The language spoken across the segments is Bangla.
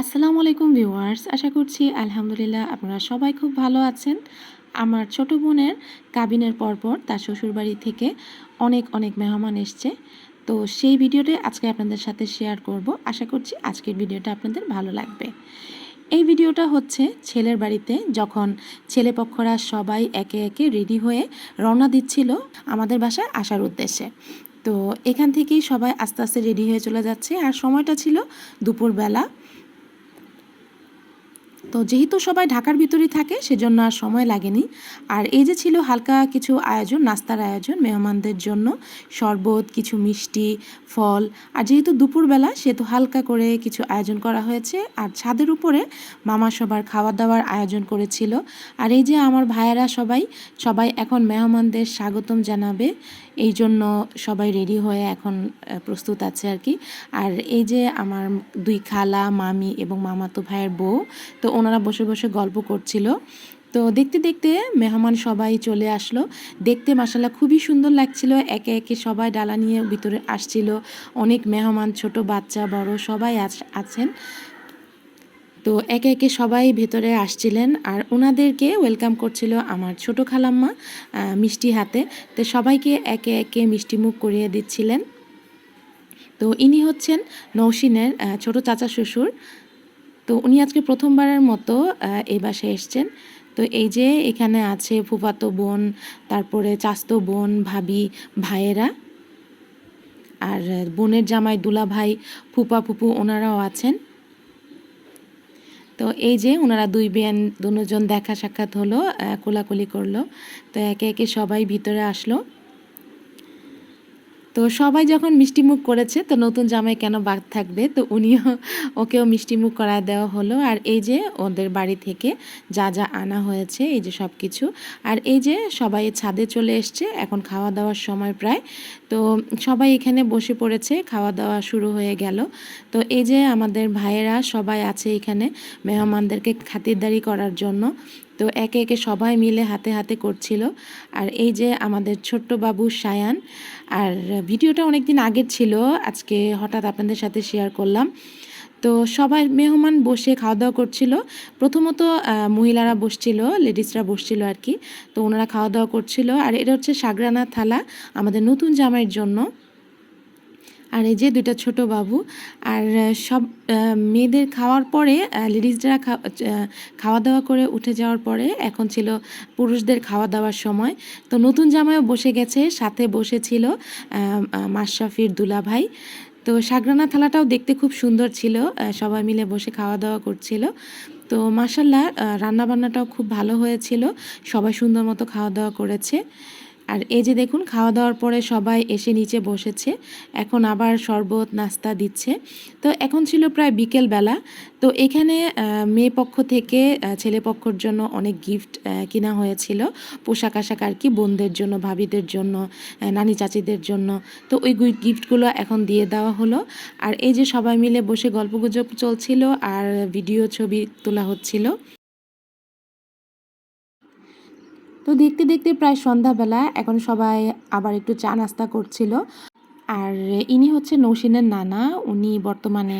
আসসালামু আলাইকুম ভিউয়ার্স, আশা করছি আলহামদুলিল্লাহ আপনারা সবাই খুব ভালো আছেন। আমার ছোট বোনের কাবিনের পরপর তার শ্বশুরবাড়ি থেকে অনেক অনেক মেহমান এসছে। তো সেই ভিডিওটা আজকে আপনাদের সাথে শেয়ার করব। আশা করছি আজকের ভিডিওটা আপনাদের ভালো লাগবে। এই ভিডিওটা হচ্ছে ছেলের বাড়িতে যখন ছেলেপক্ষরা সবাই একে একে রেডি হয়ে রওনা দিচ্ছিল আমাদের বাসায় আসার উদ্দেশ্যে। তো এখান থেকেই সবাই আস্তে আস্তে রেডি হয়ে চলে যাচ্ছে। আর সময়টা ছিল দুপুরবেলা। তো যেহেতু সবাই ঢাকার ভিতরেই থাকে, সেজন্য আর সময় লাগেনি। আর এই যে ছিল হালকা কিছু আয়োজন, নাস্তার আয়োজন মেহমানদের জন্য, শরবত, কিছু মিষ্টি, ফল, আর যেহেতু দুপুরবেলা, সেহেতু হালকা করে কিছু আয়োজন করা হয়েছে। আর ছাদের উপরে মামা সবার খাওয়া দাওয়ার আয়োজন করেছিল। আর এই যে আমার ভাইয়েরা সবাই সবাই এখন মেহমানদের স্বাগতম জানাবে। এই জন্য সবাই রেডি হয়ে এখন প্রস্তুত আছে আর কি। আর এই যে আমার দুই খালা, মামি এবং মামাতো ভাইয়ের বউ, তো ওনারা বসে বসে গল্প করছিল। তো দেখতে দেখতে মেহমান সবাই চলে আসলো। দেখতে মাসাল্লাহ খুবই সুন্দর লাগছিল। একে একে সবাই ডালা নিয়ে ভিতরে আসছিল। অনেক মেহমান, ছোট বাচ্চা, বড় সবাই আছেন। তো একে একে সবাই ভেতরে আসছিলেন আর ওনাদেরকে ওয়েলকাম করছিল আমার ছোট খালাম্মা মিষ্টি হাতে। তো সবাইকে একে একে মিষ্টি মুখ করিয়ে দিচ্ছিলেন। তো ইনি হচ্ছেন নৌসিনের ছোট চাচা শ্বশুর। তো উনি আজকে প্রথমবারের মতো এই বাসায় এসছেন। তো এই যে এখানে আছে ফুফাতো বোন, তারপরে চাস্তো বোন, ভাবি, ভাইয়েরা। আর বোনের জামাই দুলা ভাই, ফুপা ফুপু, ওনারাও আছেন। তো এই যে ওনারা দুই বেন, দুজন দেখা সাক্ষাৎ হলো কোলাকুলি করল। তো একে একে সবাই ভিতরে আসলো। তো সবাই যখন মিষ্টিমুখ করেছে, তো নতুন জামাই কেন বাদ থাকবে? তো উনিও ওকেও মিষ্টিমুখ করায় দেওয়া হলো। আর এই যে ওদের বাড়ি থেকে যা যা আনা হয়েছে, এই যে সব কিছু আর এই যে সবাই ছাদে চলে এসছে, এখন খাওয়া দাওয়ার সময় প্রায়। তো সবাই এখানে বসে পড়েছে খাওয়া দাওয়া শুরু হয়ে গেল। তো এই যে আমাদের ভাইয়েরা সবাই আছে এখানে, মেহমানদেরকে খাতিরদারি করার জন্য। তো একে একে সবাই মিলে হাতে হাতে করছিল। আর এই যে আমাদের ছোট্ট বাবু সায়ান, আর ভিডিওটা অনেক দিন আগের ছিল, আজকে হঠাৎ আপনাদের সাথে শেয়ার করলাম। তো সবাই মেহমান বসে খাওয়া দাওয়া করছিল। প্রথমত মহিলারা বসছিল লেডিসরা বসছিল আর কি। তো ওনারা খাওয়া দাওয়া করছিল। আর এটা হচ্ছে সাগরানা থালা, আমাদের নতুন জামাইয়ের জন্য। আর এই যে দুইটা ছোট বাবু, আর সব মেয়েদের খাওয়ার পরে লেডিসরা খাওয়া দাওয়া করে উঠে যাওয়ার পরে এখন ছিল পুরুষদের খাওয়া দাওয়ার সময়। তো নতুন জামাইও বসে গেছে, সাথে বসেছিল মাশরাফির দুলাভাই। তো সাগরানা থালাটাও দেখতে খুব সুন্দর ছিল সবাই মিলে বসে খাওয়া দাওয়া করছিল। তো মাসাল্লাহ রান্নাবান্নাটাও খুব ভালো হয়েছিল, সবাই সুন্দর মতো খাওয়া দাওয়া করেছে। আর এই যে দেখুন, খাওয়া দাওয়ার পরে সবাই এসে নিচে বসেছে। এখন আবার শরবত, নাস্তা দিচ্ছে। তো এখন ছিল প্রায় বিকেল বেলা তো এখানে মেয়ে পক্ষ থেকে ছেলে পক্ষর জন্য অনেক গিফট কিনা হয়েছিল। পোশাক আশাক আর কি, বোনদের জন্য, ভাবিদের জন্য নানি চাচিদের জন্য। তো ওই গিফটগুলো এখন দিয়ে দেওয়া হলো। আর এই যে সবাই মিলে বসে গল্পগুজব চলছিল আর ভিডিও ছবি তোলা হচ্ছিল। তো দেখতে দেখতে প্রায় সন্ধ্যাবেলা, এখন সবাই আবার একটু চা নাস্তা করছিল। আর ইনি হচ্ছে নৌসিনের নানা, উনি বর্তমানে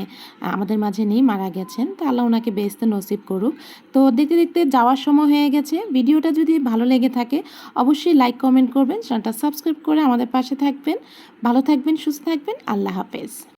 আমাদের মাঝে নেই, মারা গেছেন। তো আল্লাহ ওনাকে বেসতে নসিব করুক। তো দেখতে দেখতে যাওয়ার সময় হয়ে গেছে। ভিডিওটা যদি ভালো লেগে থাকে, অবশ্যই লাইক কমেন্ট করবেন। চ্যানেলটা সাবস্ক্রাইব করে আমাদের পাশে থাকবেন। ভালো থাকবেন, সুস্থ থাকবেন। আল্লাহ হাফেজ।